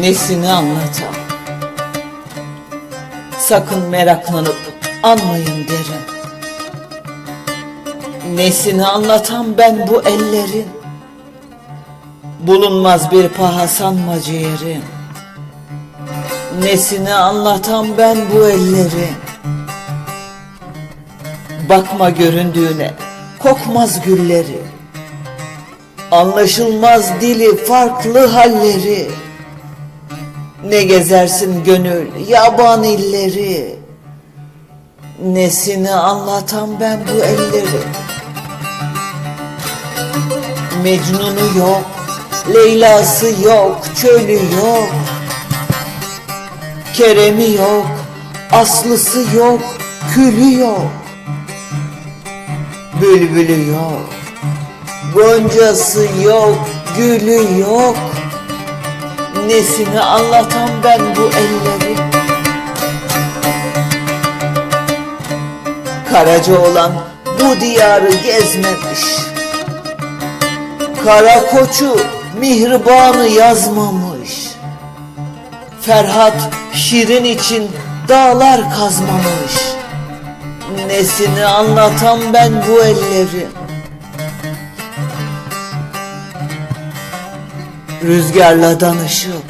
Nesini anlatam? Sakın meraklanıp anmayın derim. Nesini anlatam ben bu ellerin? Bulunmaz bir paha sanma ciğerim. Nesini anlatam ben bu ellerin? Bakma göründüğüne, kokmaz gülleri. Anlaşılmaz dili, farklı halleri. Ne gezersin gönül, yaban illeri. Nesini anlatam ben bu elleri. Mecnun'u yok, Leyla'sı yok, çölü yok. Kerem'i yok, Aslısı yok, külü yok. Bülbülü yok, Goncası yok, gülü yok. Nesini anlatam ben bu elleri. Karaca olan bu diyarı gezmemiş. Kara koçu mihribanı yazmamış. Ferhat Şirin için dağlar kazmamış. Nesini anlatam ben bu ellerin. Rüzgarla danışıp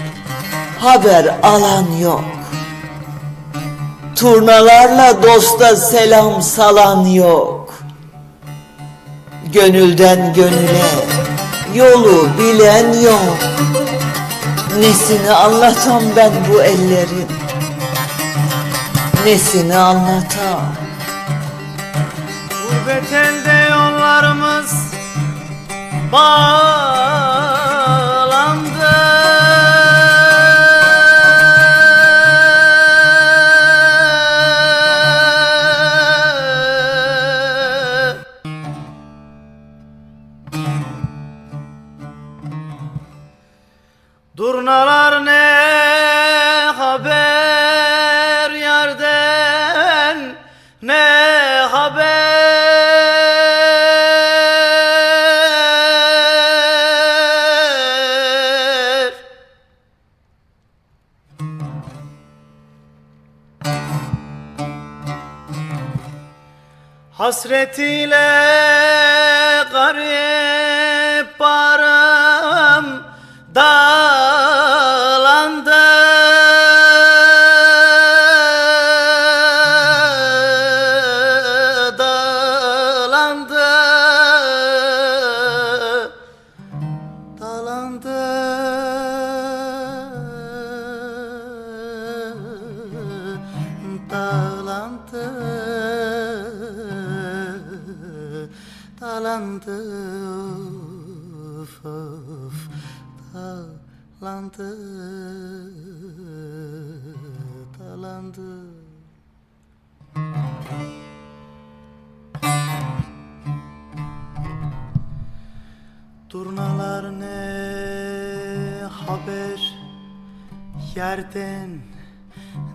haber alan yok. Turnalarla dosta selam salan yok. Gönülden gönüle yolu bilen yok. Nesini anlatam ben bu ellerin? Nesini anlatam? Gurbet elde yollarımız bağlandı Durnalar ne haber yerden ne haber? Hasret ile garip barım Dağlandı of, of, Dağlandı Dağlandı Turnalar ne haber yerden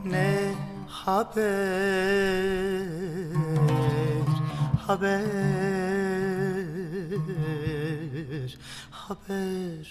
ne haber haber haber.